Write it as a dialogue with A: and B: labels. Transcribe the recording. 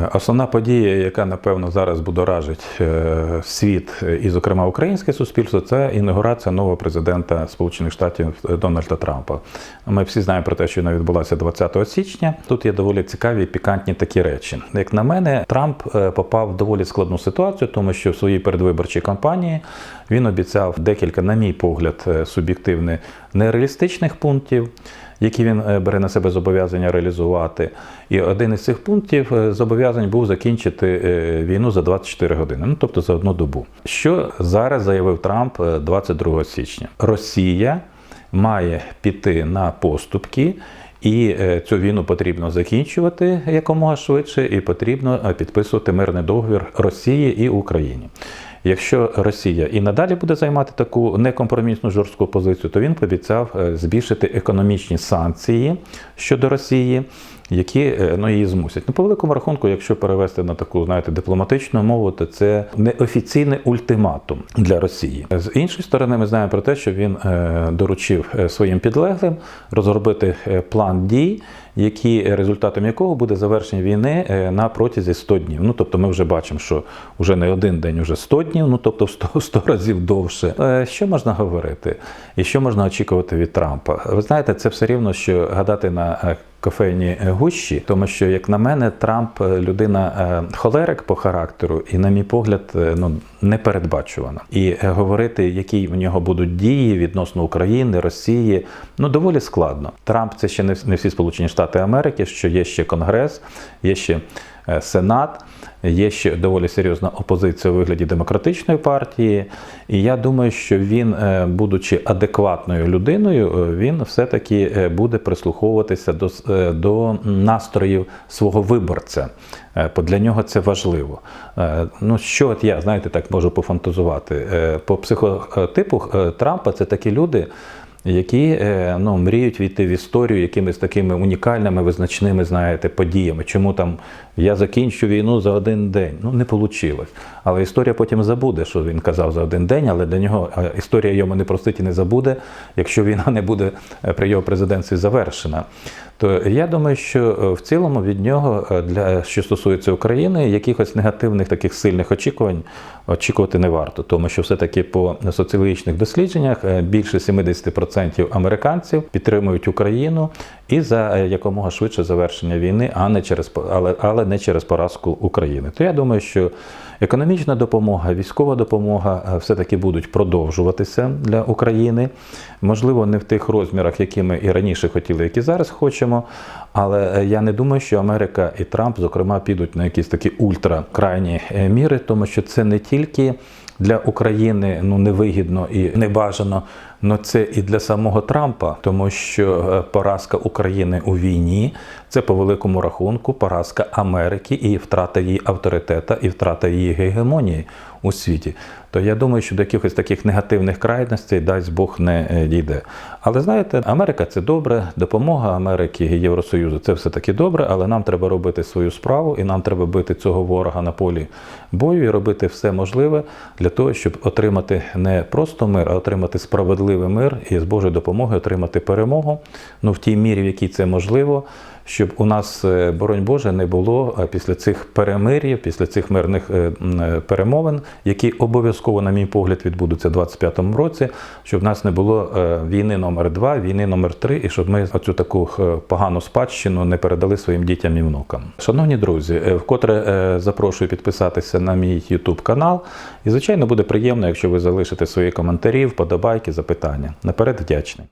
A: Е, Основна подія, яка напевно зараз будоражить е, світ е, і, зокрема, українське суспільство, це інаугурація нового президента Сполучених Штатів Дональда Трампа. Ми всі знаємо про те, що вона відбулася 20 січня. Тут є доволі цікаві і пікантні такі речі. Як на мене, Трамп е, попав в доволі складну ситуацію, тому що в своїй передвиборчій кампанії він обіцяв декілька, на мій погляд, е, суб'єктивних нереалістичних пунктів які він е, бере на себе зобов'язання реалізувати. І один із цих пунктів е, зобов'язань був закінчити е, війну за 24 години, ну тобто за одну добу. Що зараз заявив Трамп е, 22 січня? Росія має піти на поступки. І е, цю війну потрібно закінчувати якомога швидше, і потрібно е, підписувати мирний договір Росії і Україні. Якщо Росія і надалі буде займати таку некомпромісну жорстку позицію, то він пообіцяв е, збільшити економічні санкції щодо Росії, які е, ну, її змусять. Ну, по великому рахунку, якщо перевести на таку, знаєте, дипломатичну мову, то це неофіційний ультиматум для Росії. З іншої сторони, ми знаємо про те, що він е, доручив е, своїм підлеглим розробити план дій, які результатом якого буде завершення війни на протязі 100 днів. Ну тобто, ми вже бачимо, що вже не один день, вже 100 днів, ну тобто в 100, 100 разів довше. Що можна говорити? І що можна очікувати від Трампа? Ви знаєте, це все рівно, що гадати на кофейні гущі, тому що, як на мене, Трамп е, людина е, холерик по характеру, і, на мій погляд, е, ну непередбачувана. І говорити, які в нього будуть дії відносно України, Росії, ну доволі складно. Трамп це ще не всі Сполучені Штати Америки, що є ще Конгрес, є ще Сенат. Є ще доволі серйозна опозиція у вигляді демократичної партії, і я думаю, що він, е, будучи адекватною людиною, е, він все-таки е, буде прислуховуватися до, е, до настроїв свого виборця. Е, для нього це важливо. Е, Ну, що от я, знаєте, так можу пофантазувати. Е, По психотипу е, Трампа це такі люди, які е, ну, мріють війти в історію якимись такими унікальними, визначними, знаєте, подіями. Чому там я закінчу війну за один день? Ну, не вийшло. Але історія потім забуде, що він казав за один день, але для нього е, історія йому не простить і не забуде, якщо війна не буде е, при його президентстві завершена. То я думаю, що в цілому від нього, для що стосується України, якихось негативних таких сильних очікувань очікувати не варто, тому що все-таки по соціологічних дослідженнях більше 70% американців підтримують Україну і за е, якомога швидше завершення війни, а не через але, але не через поразку України. То я думаю, що економічна допомога, військова допомога е, все-таки будуть продовжуватися для України. Можливо, не в тих розмірах, які ми і раніше хотіли, які зараз хочемо. Але е, я не думаю, що Америка і Трамп, зокрема, підуть на якісь такі ультракрайні міри, тому що це не тільки для України ну невигідно і небажано, Ну це і для самого Трампа, тому що е, поразка України у війні це по великому рахунку поразка Америки і втрата її авторитета, і втрата її гегемонії у світі. То я думаю, що до якихось таких негативних крайностей дасть Бог не е, дійде. Але знаєте, Америка це добре, допомога Америки і Євросоюзу це все таки добре, але нам треба робити свою справу, і нам треба бити цього ворога на полі бою і робити все можливе для того, щоб отримати не просто мир, а отримати справедливий мир і з Божою допомогою отримати перемогу. Ну в тій мірі, в якій це можливо. Щоб у нас, е, боронь Боже, не було е, після цих перемир'їв, після цих мирних е, перемовин, які обов'язково, на мій погляд, відбудуться у 25-му році, щоб в нас не було війни номер 2 війни номер 3 і щоб ми оцю таку погану спадщину не передали своїм дітям і внукам. Шановні друзі, вкотре запрошую підписатися на мій YouTube канал. І, звичайно, буде приємно, якщо ви залишите свої коментарі, вподобайки, запитання. Наперед вдячний.